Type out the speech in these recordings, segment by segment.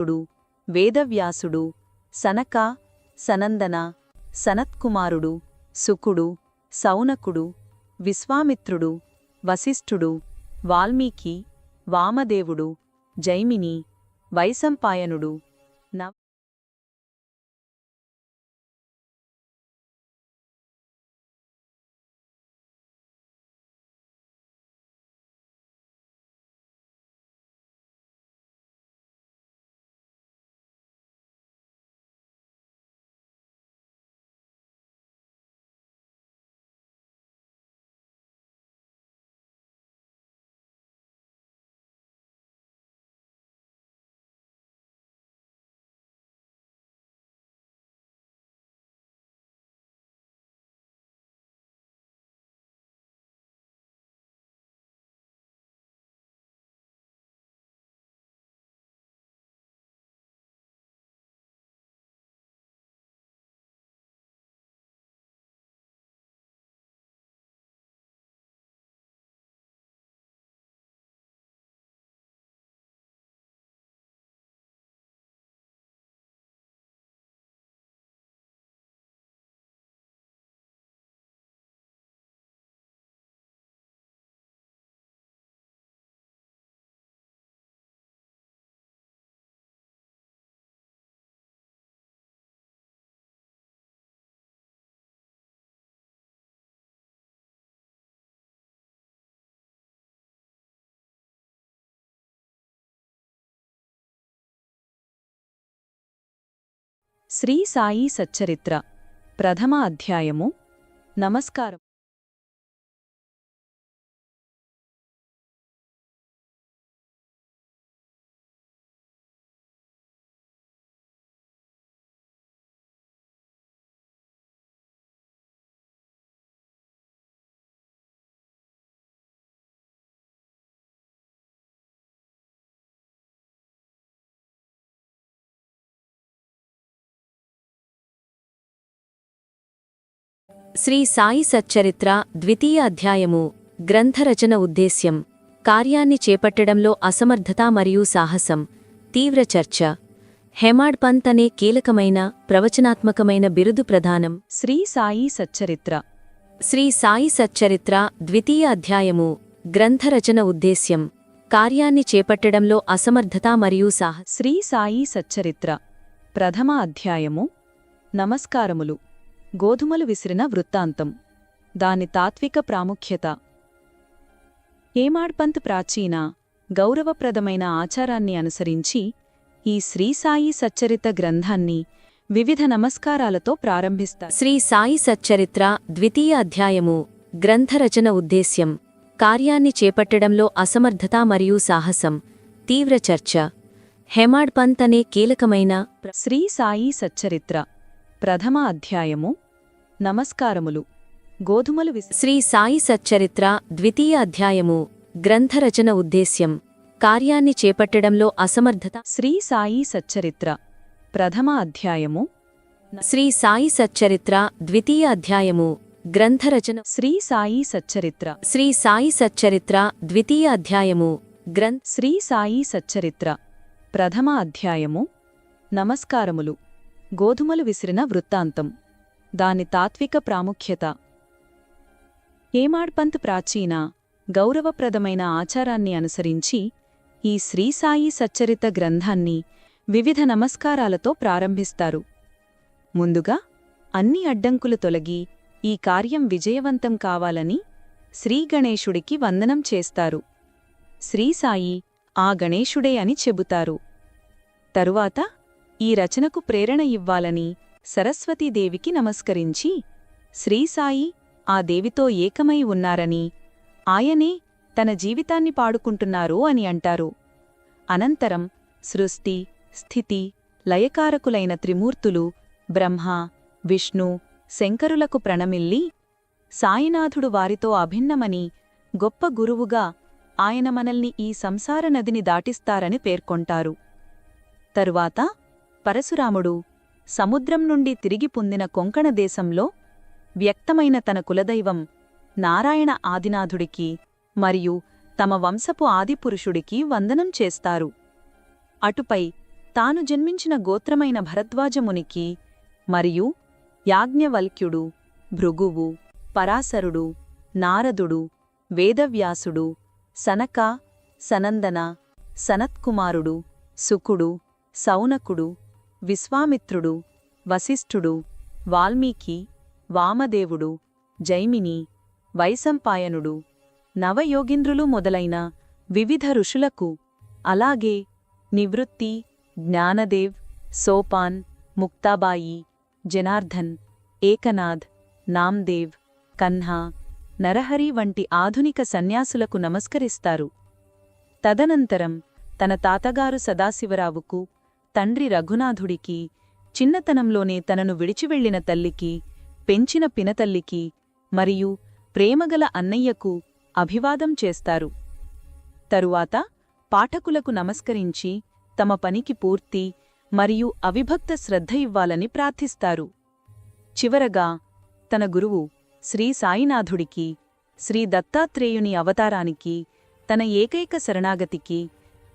ుడు వేదవ్యాసుడు సనక సనందన సనత్కుమారుడు సుకుడు సౌనకుడు విశ్వామిత్రుడు వశిష్ఠుడు వాల్మీకి వామదేవుడు జైమిని వైశంపాయనుడు శ్రీ సాయి సచ్చరిత్ర. ప్రథమ అధ్యాయము. నమస్కారం. శ్రీ సాయి సచ్చరిత్ర ద్వితీయ అధ్యాయము గ్రంథరచన ఉద్దేశ్యం. కార్యాన్ని చేపట్టడంలో అసమర్థత మరియు సాహసం. తీవ్ర చర్చ. హెమాడ్ పంత్ అనే కీలకమైన ప్రవచనాత్మకమైన బిరుదు ప్రధానం. శ్రీ సాయి సచ్చరిత్ర. శ్రీ సాయి సచ్చరిత్ర ద్వితీయ అధ్యాయము గ్రంథరచన ఉద్దేశ్యం. కార్యాన్ని చేపట్టడంలో అసమర్థత మరియు సాహ శ్రీ సాయి సచ్చరిత్ర. ప్రథమ అధ్యాయము. నమస్కారములు. గోధుమలు విసిరిన వృత్తాంతం. దాని తాత్విక ప్రాముఖ్యత. హేమాడ్పంత్ ప్రాచీన గౌరవప్రదమైన ఆచారాన్ని అనుసరించి ఈ శ్రీసాయి సచ్చరిత గ్రంథాన్ని వివిధ నమస్కారాలతో ప్రారంభిస్తారు. శ్రీ సాయి సచ్చరిత్ర ద్వితీయ అధ్యాయము గ్రంథరచన ఉద్దేశ్యం కార్యాన్ని చేపట్టడంలో అసమర్థత మరియు సాహసం తీవ్ర చర్చ. హెమాడ్ పంత్ అనే కీలకమైన శ్రీ సాయి సచ్చరిత్ర. ప్రథమ అధ్యాయము. నమస్కారములు. గోధుమలు శ్రీ సాయి సచ్చరిత్ర ద్వితీయ అధ్యాయము. గ్రంథరచన ఉద్దేశ్యం. కార్యాన్ని చేపట్టడంలో అసమర్థత. శ్రీ సాయి సచ్చరిత్ర. ప్రథమ అధ్యాయము. శ్రీ సాయి సచ్చరిత్ర ద్వితీయ అధ్యాయము. గ్రంథరచన. శ్రీ సాయి సచ్చరిత్ర. శ్రీ సాయి సచ్చరిత్ర ద్వితీయ అధ్యాయము. గ్రంథ శ్రీ సాయి సచ్చరిత్ర. ప్రథమ అధ్యాయము. నమస్కారములు. గోధుమలు విసిరిన వృత్తాంతం. దాని తాత్విక ప్రాముఖ్యత. హేమాడ్పంత్ ప్రాచీన గౌరవప్రదమైన ఆచారాన్ని అనుసరించి ఈ శ్రీసాయి సచ్చరిత గ్రంథాన్ని వివిధ నమస్కారాలతో ప్రారంభిస్తారు. ముందుగా అన్ని అడ్డంకులు తొలగి ఈ కార్యం విజయవంతం కావాలని శ్రీగణేశుడికి వందనం చేస్తారు. శ్రీసాయి ఆ గణేశుడే అని చెబుతారు. తరువాత ఈ రచనకు ప్రేరణ ఇవ్వాలని సరస్వతీదేవికి నమస్కరించి శ్రీసాయి ఆ దేవితో ఏకమై ఉన్నారని ఆయనే తన జీవితాన్ని పాడుకుంటున్నారు అని అంటారు. అనంతరం సృష్టి స్థితి లయకారకులైన త్రిమూర్తులు బ్రహ్మ విష్ణు శంకరులకు ప్రణమిల్లి సాయినాథుడు వారితో అభిన్నమని గొప్ప గురువుగా ఆయన మనల్ని ఈ సంసార నదిని దాటిస్తారని పేర్కొంటారు. తరువాత పరశురాముడు సముద్రం నుండి తిరిగి పొందిన కొంకణ దేశంలో వ్యక్తమైన తన కులదైవం నారాయణ ఆదినాథుడికి మరియు తమ వంశపు ఆదిపురుషుడికి వందనం చేస్తారు. అటుపై తాను జన్మించిన గోత్రమైన భరద్వాజమునికి మరియు యాజ్ఞవల్క్యుడు భృగువు పరాశరుడు నారదుడు వేదవ్యాసుడు సనక సనందన సనత్కుమారుడు సుకుడు సౌనకుడు విశ్వామిత్రుడు వశిష్ఠుడు వాల్మీకి వామదేవుడు జైమిని వైశంపాయనుడు నవయోగింద్రులు మొదలైన వివిధ ఋషులకు అలాగే నివృత్తి జ్ఞానదేవ్ సోపాన్ ముక్తాబాయి జనార్దన్ ఏకనాథ్ నామ్దేవ్ కన్హా నరహరి వంటి ఆధునిక సన్యాసులకు నమస్కరిస్తారు. తదనంతరం తన తాతగారు సదాశివరావుకు తండ్రి రఘునాథుడికి చిన్నతనంలోనే తనను విడిచివెళ్ళిన తల్లికి పెంచిన పినతల్లికి మరియు ప్రేమగల అన్నయ్యకు అభివాదం చేస్తారు. తరువాత పాఠకులకు నమస్కరించి తమ పనికి పూర్తి మరియు అవిభక్త శ్రద్ధ ఇవ్వాలని ప్రార్థిస్తారు. చివరగా తన గురువు శ్రీ సాయినాథుడికి శ్రీ దత్తాత్రేయుని అవతారానికి తన ఏకైక శరణాగతికి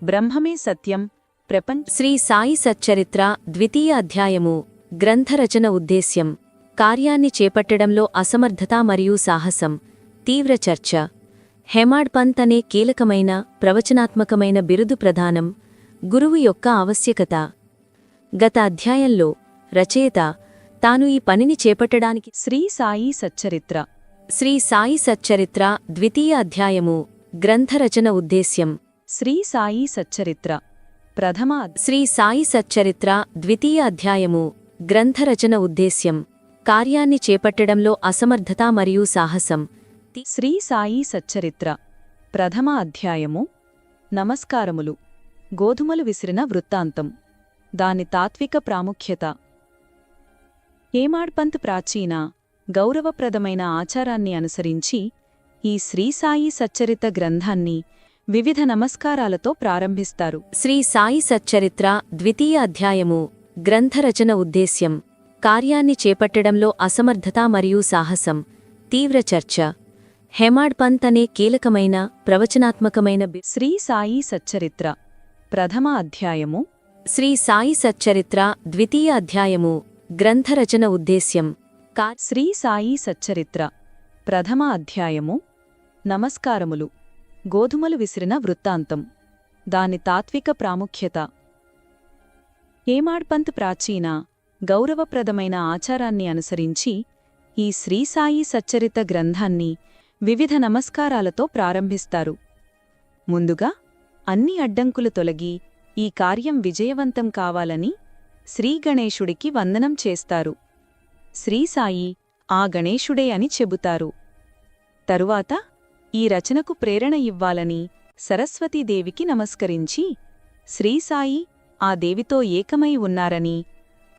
బ్రహ్మమే సత్యం ప్రపంచ శ్రీ సాయి సచ్చరిత్ర ద్వితీయ అధ్యాయము గ్రంథరచన ఉద్దేశ్యం కార్యాన్ని చేపట్టడంలో అసమర్థత మరియు సాహసం తీవ్ర చర్చ. హెమాడ్ పంత్ అనే కీలకమైన ప్రవచనాత్మకమైన బిరుదు ప్రధానం గురువు యొక్క ఆవశ్యకత. గత అధ్యాయంలో రచయిత తాను ఈ పనిని చేపట్టడానికి శ్రీ సాయి సచ్చరిత్ర. శ్రీ సాయి సచ్చరిత్ర ద్వితీయ అధ్యాయము గ్రంథరచన ఉద్దేశ్యం. శ్రీ సాయి సచ్చరిత్ర. ప్రథమ శ్రీ సాయి సచ్చరిత్ర ద్వితీయ అధ్యాయము. గ్రంథరచన ఉద్దేశ్యం. కార్యాన్ని చేపట్టడంలో అసమర్థత మరియు సాహసం. శ్రీ సాయి సచ్చరిత్ర. ప్రథమ అధ్యాయము. నమస్కారములు. గోధుమలు విసిరిన వృత్తాంతం. దాని తాత్విక ప్రాముఖ్యత. హేమాడ్పంత్ ప్రాచీన గౌరవప్రదమైన ఆచారాన్ని అనుసరించి ఈ శ్రీసాయి సచ్చరిత గ్రంథాన్ని వివిధ నమస్కారాలతో ప్రారంభిస్తారు. శ్రీ సాయి సచ్చరిత్ర ద్వితీయ అధ్యాయము గ్రంథరచన ఉద్దేశ్యం కార్యాన్ని చేపట్టడంలో అసమర్థత మరియు సాహసం తీవ్ర చర్చ. హెమాడ్ పంత్ అనే కీలకమైన ప్రవచనాత్మకమైన శ్రీ సాయి సచ్చరిత్ర ప్రథమ అధ్యాయము. శ్రీ సాయి సచ్చరిత్ర ద్వితీయ అధ్యాయము గ్రంథరచన ఉద్దేశ్యం కా శ్రీ సాయి సచ్చరిత్ర ప్రథమ అధ్యాయము. నమస్కారములు. గోధుమలు విసిరిన వృత్తాంతం. దాని తాత్విక ప్రాముఖ్యత. ఏమాడ్పంత్ ప్రాచీన గౌరవప్రదమైన ఆచారాన్ని అనుసరించి ఈ శ్రీసాయి సచ్చరిత గ్రంథాన్ని వివిధ నమస్కారాలతో ప్రారంభిస్తారు. ముందుగా అన్ని అడ్డంకులు తొలగి ఈ కార్యం విజయవంతం కావాలని శ్రీగణేశుడికి వందనం చేస్తారు. శ్రీసాయి ఆ గణేశుడే అని చెబుతారు. తరువాత ఈ రచనకు ప్రేరణ ఇవ్వాలని సరస్వతీదేవికి నమస్కరించి శ్రీసాయి ఆ దేవితో ఏకమై ఉన్నారని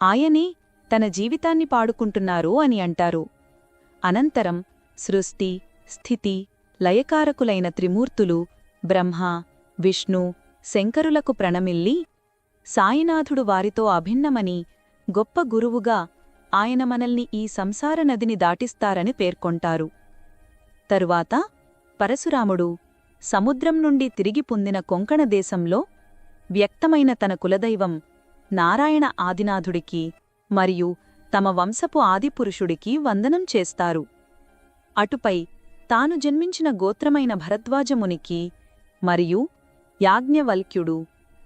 ఆయనే తన జీవితాన్ని పాడుకుంటున్నారు అని అంటారు. అనంతరం సృష్టి స్థితి లయకారకులైన త్రిమూర్తులు బ్రహ్మ విష్ణు శంకరులకు ప్రణమిల్లి సాయినాథుడు వారితో అభిన్నమని గొప్ప గురువుగా ఆయన మనల్ని ఈ సంసార నదిని దాటిస్తారని పేర్కొంటారు. తరువాత పరశురాముడు సముద్రం నుండి తిరిగి పొందిన కొంకణ దేశంలో వ్యక్తమైన తన కులదైవం నారాయణ ఆదినాథుడికి మరియు తమ వంశపు ఆదిపురుషుడికి వందనం చేస్తారు. అటుపై తాను జన్మించిన గోత్రమైన భరద్వాజమునికి మరియు యాజ్ఞవల్క్యుడు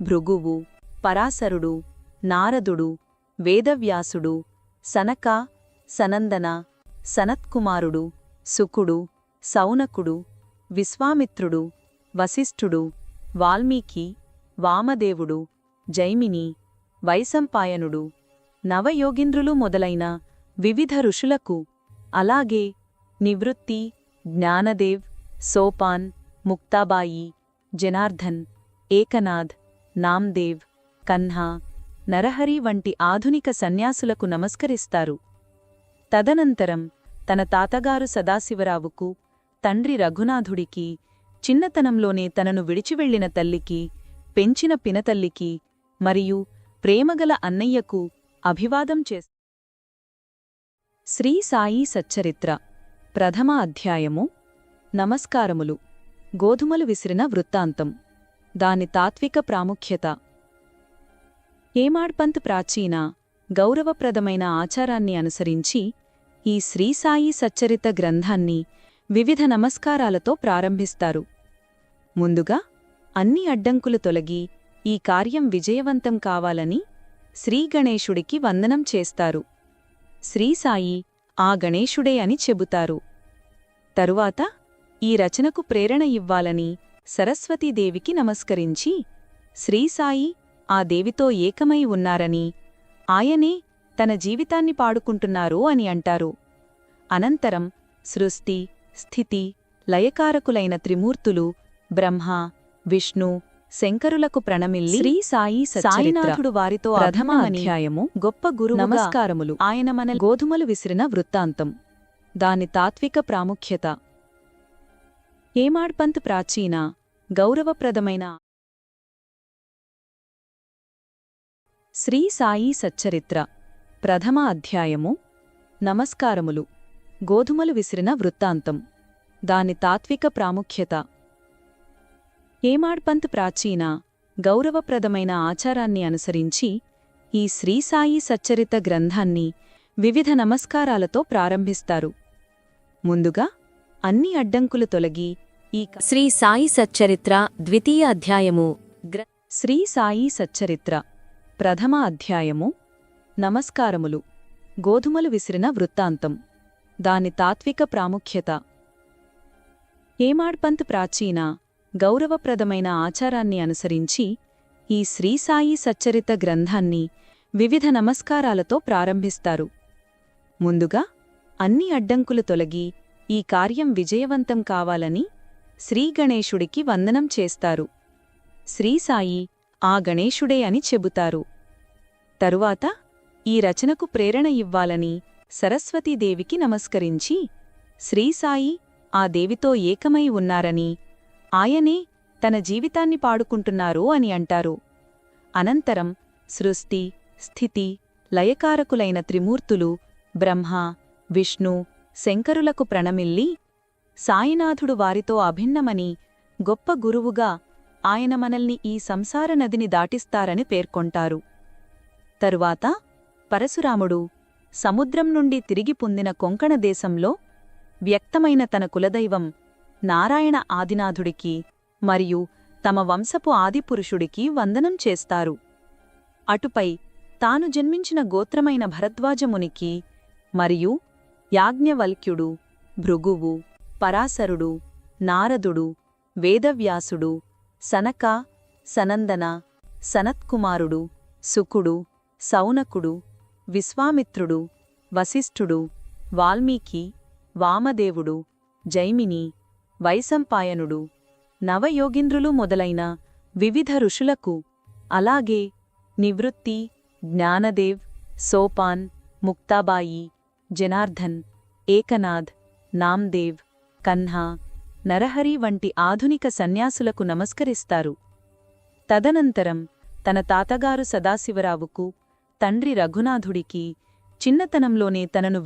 భృగువు పరాశరుడు నారదుడు వేదవ్యాసుడు సనక సనందన సనత్కుమారుడు సుకుడు సౌనకుడు విశ్వామిత్రుడు వశిష్ఠుడు వాల్మీకి వామదేవుడు జైమిని వైశంపాయనుడు నవయోగింద్రులు మొదలైన వివిధ ఋషులకు అలాగే నివృత్తి జ్ఞానదేవ్ సోపాన్ ముక్తాబాయి జనార్దన్ ఏకనాథ్ నామ్దేవ్ కన్హా నరహరి వంటి ఆధునిక సన్యాసులకు నమస్కరిస్తారు. తదనంతరం తన తాతగారు సదాశివరావుకు తండ్రి రఘునాథుడికి చిన్నతనంలోనే తనను విడిచివెళ్ళిన తల్లికి పెంచిన పినతల్లికి మరియు ప్రేమగల అన్నయ్యకు అభివాదం చేస్తారు శ్రీ సాయి సచ్చరిత్ర ప్రథమ అధ్యాయము నమస్కారములు గోధుమలు విసిరిన వృత్తాంతం దాని తాత్విక ప్రాముఖ్యత. ఏమాడ్పంత్ ప్రాచీన గౌరవప్రదమైన ఆచారాన్ని అనుసరించి ఈ శ్రీసాయి సచ్చరిత గ్రంథాన్ని వివిధ నమస్కారాలతో ప్రారంభిస్తారు. ముందుగా అన్ని అడ్డంకులు తొలగి ఈ కార్యం విజయవంతం కావాలని శ్రీగణేశుడికి వందనం చేస్తారు. శ్రీసాయి ఆ గణేశుడే అని చెబుతారు. తరువాత ఈ రచనకు ప్రేరణ ఇవ్వాలని సరస్వతీదేవికి నమస్కరించి శ్రీసాయి ఆ దేవితో ఏకమై ఉన్నారని ఆయనే తన జీవితాన్ని పాడుకుంటున్నారు అని అంటారు. అనంతరం సృష్టి స్థితి లయకారకులైన త్రిమూర్తులు బ్రహ్మ విష్ణు శంకరులకు ప్రణమిల్లి శ్రీ సాయి సాయినాథుడు వారితో ప్రథమ అధ్యాయము గొప్ప గురు నమస్కారములు. ఆయన మన గోధుమలు విసిరిన వృత్తాంతం. దాని తాత్విక ప్రాముఖ్యత. ఏమాడ్పంత్ ప్రాచీన గౌరవప్రదమైన శ్రీ సాయి సచ్చరిత్ర. ప్రథమ అధ్యాయము. నమస్కారములు. గోధుమలు విసిరిన వృత్తాంతం. దాని తాత్విక ప్రాముఖ్యత. ఏమాడ్పంత్ ప్రాచీన గౌరవప్రదమైన ఆచారాన్ని అనుసరించి ఈ శ్రీసాయి సచ్చరిత గ్రంథాన్ని వివిధ నమస్కారాలతో ప్రారంభిస్తారు. ముందుగా అన్ని అడ్డంకులు తొలగి ఈ శ్రీ సాయి సచ్చరిత్ర ద్వితీయ అధ్యాయము శ్రీ సాయి సచ్చరిత్ర ప్రథమ అధ్యాయము నమస్కారములు. గోధుమలు విసిరిన వృత్తాంతం. దాని తాత్విక ప్రాముఖ్యత. ఏమాడ్పంత్ ప్రాచీన గౌరవప్రదమైన ఆచారాన్ని అనుసరించి ఈ శ్రీసాయి సచ్చరిత గ్రంథాన్ని వివిధ నమస్కారాలతో ప్రారంభిస్తారు. ముందుగా అన్ని అడ్డంకులు తొలగి ఈ కార్యం విజయవంతం కావాలని శ్రీగణేశుడికి వందనం చేస్తారు. శ్రీసాయి ఆ గణేశుడే అని చెబుతారు. తరువాత ఈ రచనకు ప్రేరణ ఇవ్వాలని సరస్వతీదేవికి నమస్కరించి శ్రీసాయి ఆ దేవితో ఏకమై ఉన్నారని ఆయనే తన జీవితాన్ని పాడుకుంటున్నారు అని అంటారు. అనంతరం సృష్టి స్థితి లయకారకులైన త్రిమూర్తులు బ్రహ్మ విష్ణు శంకరులకు ప్రణమిల్లి సాయినాథుడు వారితో అభిన్నమని గొప్ప గురువుగా ఆయన మనల్ని ఈ సంసార నదిని దాటిస్తారని పేర్కొంటారు. తరువాత పరశురాముడు సముద్రం నుండి తిరిగి పొందిన కొంకణ దేశంలో వ్యక్తమైన తన కులదైవం నారాయణ ఆదినాథుడికి మరియు తమ వంశపు ఆదిపురుషుడికి వందనం చేస్తారు. అటుపై తాను జన్మించిన గోత్రమైన భరద్వాజమునికి మరియు యాజ్ఞవల్క్యుడు భృగువు పరాశరుడు నారదుడు వేదవ్యాసుడు సనక సనందన సనత్కుమారుడు సుకుడు సౌనకుడు విశ్వామిత్రుడు వశిష్ఠుడు వాల్మీకి వామదేవుడు జైమిని వైశంపాయనుడు నవయోగింద్రులు మొదలైన వివిధ ఋషులకు అలాగే నివృత్తి జ్ఞానదేవ్ సోపాన్ ముక్తాబాయి జనార్దన్ ఏకనాథ్ నామ్దేవ్ కన్హా నరహరి వంటి ఆధునిక సన్యాసులకు నమస్కరిస్తారు. తదనంతరం తన తాతగారు సదాశివరావుకు తండ్రి రఘునాథుడికి చిన్నతనంలోనే తనను